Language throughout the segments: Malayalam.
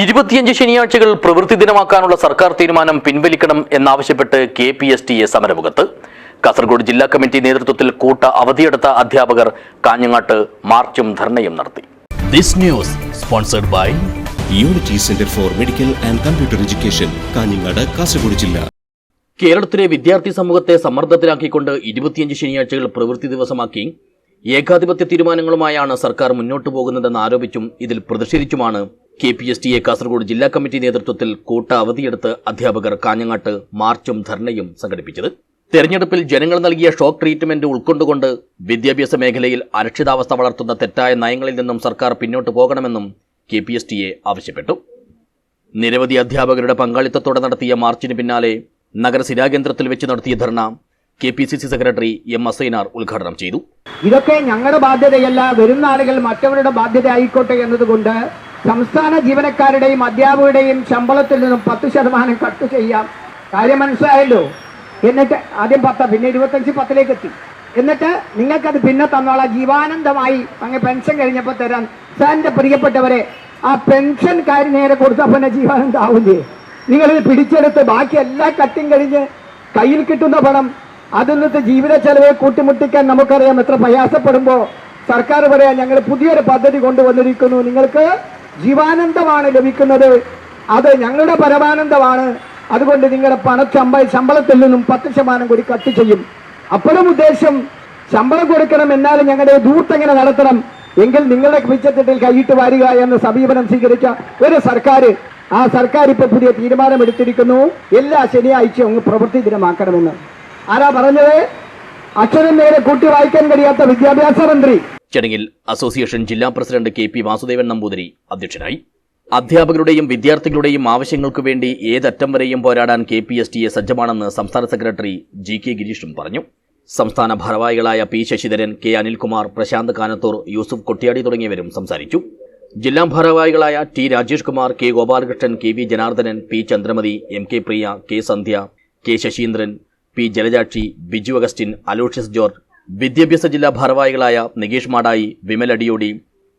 ഇരുപത്തിയഞ്ച് ശനിയാഴ്ചകൾ പ്രവൃത്തി ദിനമാക്കാനുള്ള സർക്കാർ തീരുമാനം പിൻവലിക്കണം എന്നാവശ്യപ്പെട്ട് K P S T A സമരമുഖത്ത്. Kasaragod ജില്ലാ കമ്മിറ്റി നേതൃത്വത്തിൽ കൂട്ട അവധിയെടുത്ത അധ്യാപകർ കാഞ്ഞങ്ങാട്ട് മാർച്ചും ധർണയും നടത്തി. This news sponsored by unity centre for medical and computer education Kanhangad Kasaragod ജില്ല. കേരളത്തിലെ വിദ്യാർത്ഥി സമൂഹത്തെ സമ്മർദ്ദത്തിലാക്കിക്കൊണ്ട് ഇരുപത്തിയഞ്ച് ശനിയാഴ്ചകൾ പ്രവൃത്തി ദിവസമാക്കി ഏകാധിപത്യ തീരുമാനങ്ങളുമായാണ് സർക്കാർ മുന്നോട്ടു പോകുന്നതെന്ന് ആരോപിച്ചും ഇതിൽ പ്രതിഷേധിച്ചുമാണ് K P S T A Kasaragod ജില്ലാ കമ്മിറ്റി നേതൃത്വത്തിൽ കൂട്ട അവധിയെടുത്ത് അധ്യാപകർ കാഞ്ഞങ്ങാട്ട് മാർച്ചും ധർണയും സംഘടിപ്പിച്ചത്. തെരഞ്ഞെടുപ്പിൽ ജനങ്ങൾ നൽകിയ ഷോക്ക് ട്രീറ്റ്മെന്റ് ഉൾക്കൊണ്ടുകൊണ്ട് വിദ്യാഭ്യാസ മേഖലയിൽ അരക്ഷിതാവസ്ഥ വളർത്തുന്ന തെറ്റായ നയങ്ങളിൽ നിന്നും സർക്കാർ പിന്നോട്ട് പോകണമെന്നും K P S T A ആവശ്യപ്പെട്ടു. നിരവധി അധ്യാപകരുടെ പങ്കാളിത്തത്തോടെ നടത്തിയ മാർച്ചിന് പിന്നാലെ നഗര സ്ഥിരാകേന്ദ്രത്തിൽ വെച്ച് നടത്തിയ ധർണ K P C C secretary M Asainar ഉദ്ഘാടനം ചെയ്തു. ഇതൊക്കെ ഞങ്ങളുടെ ബാധ്യതയല്ല. വരുന്ന ആളുകൾ മറ്റവരുടെ ബാധ്യത ആയിക്കോട്ടെ എന്നതുകൊണ്ട് സംസ്ഥാന ജീവനക്കാരുടെയും അധ്യാപകരുടെയും ശമ്പളത്തിൽ നിന്നും പത്ത് ശതമാനം കട്ട് ചെയ്യാം. കാര്യം മനസ്സിലായല്ലോ? എന്നിട്ട് ആദ്യം പത്ത് പിന്നെ ഇരുപത്തഞ്ച് പത്തിലേക്ക് എത്തി. എന്നിട്ട് നിങ്ങൾക്കത് പിന്നെ തന്നോളാം. ജീവാനന്ദമായി അങ്ങ് പെൻഷൻ കഴിഞ്ഞപ്പോൾ തരാൻ സാറിന്റെ പ്രിയപ്പെട്ടവരെ ആ പെൻഷൻ കാര്യം നേരെ കൊടുത്താൽ പിന്നെ ജീവാനന്ദം ആവില്ലേ? നിങ്ങളിത് പിടിച്ചെടുത്ത് ബാക്കി എല്ലാ കട്ടും കഴിഞ്ഞ് കയ്യിൽ കിട്ടുന്ന പണം അതിൽ നിന്ന് ജീവിത ചെലവ് കൂട്ടിമുട്ടിക്കാൻ നമുക്കറിയാം എത്ര പ്രയാസപ്പെടുമ്പോൾ സർക്കാർ പറയാൻ ഞങ്ങൾ പുതിയൊരു പദ്ധതി കൊണ്ടുവന്നിരിക്കുന്നു. നിങ്ങൾക്ക് ജീവാനന്ദമാണ് ലഭിക്കുന്നത്. അത് ഞങ്ങളുടെ പരമാനന്ദമാണ്. അതുകൊണ്ട് നിങ്ങളുടെ പണ ചമ്പ ശമ്പളത്തിൽ നിന്നും പത്ത് ശതമാനം കൂടി കട്ട് ചെയ്യും. അപ്പോഴും ഉദ്ദേശം ശമ്പളം കൊടുക്കണം എന്നാലും ഞങ്ങളുടെ ദൂത്ത് എങ്ങനെ നടത്തണം? എങ്കിൽ നിങ്ങളുടെ പിച്ചത്തിട്ടിൽ കൈയിട്ട് വരിക എന്ന സമീപനം സ്വീകരിച്ച ഒരു സർക്കാർ ആ സർക്കാർ ഇപ്പൊ പുതിയ തീരുമാനമെടുത്തിരിക്കുന്നു എല്ലാ ശനിയാഴ്ചയും പ്രവൃത്തി ദിനമാക്കണമെന്ന്. ആരാ പറഞ്ഞത്? അക്ഷരം നേരെ കൂട്ടി വായിക്കാൻ കഴിയാത്ത വിദ്യാഭ്യാസ മന്ത്രി. ചടങ്ങിൽ അസോസിയേഷൻ ജില്ലാ president K P Vasudevan Namboothiri അധ്യക്ഷനായി. അധ്യാപകരുടെയും വിദ്യാർത്ഥികളുടെയും ആവശ്യങ്ങൾക്കു വേണ്ടി ഏതറ്റം വരെയും പോരാടാൻ K P S T A സജ്ജമാണെന്ന് സംസ്ഥാന സെക്രട്ടറി ജി കെ ഗിരീഷും പറഞ്ഞു. സംസ്ഥാന ഭാരവാഹികളായ പി ശശിധരൻ കെ അനിൽകുമാർ പ്രശാന്ത് കാനത്തൂർ യൂസുഫ് കൊട്ടിയാടി തുടങ്ങിയവരും സംസാരിച്ചു. ജില്ലാ ഭാരവാഹികളായ T Rajesh Kumar K Gopalakrishnan K V Janardhanan P Chandramathi M K Priya K Sandhya K Sasheendran P Jalajakshi Biju Augustine Aloysius George വിദ്യാഭ്യാസ ജില്ലാ ഭാരവാഹികളായ നികേഷ് മാടായി വിമൽ അടിയോടി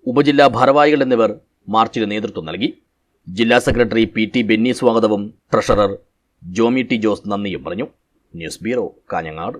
ഉപജില്ലാ ഭാരവാഹികൾ എന്നിവർ മാർച്ചിന് നേതൃത്വം നൽകി. ജില്ലാ സെക്രട്ടറി പി ടി ബെന്നി സ്വാഗതവും ട്രഷറർ ജോമി ടി ജോസ് നന്ദിയും പറഞ്ഞു. News bureau Kanhangad.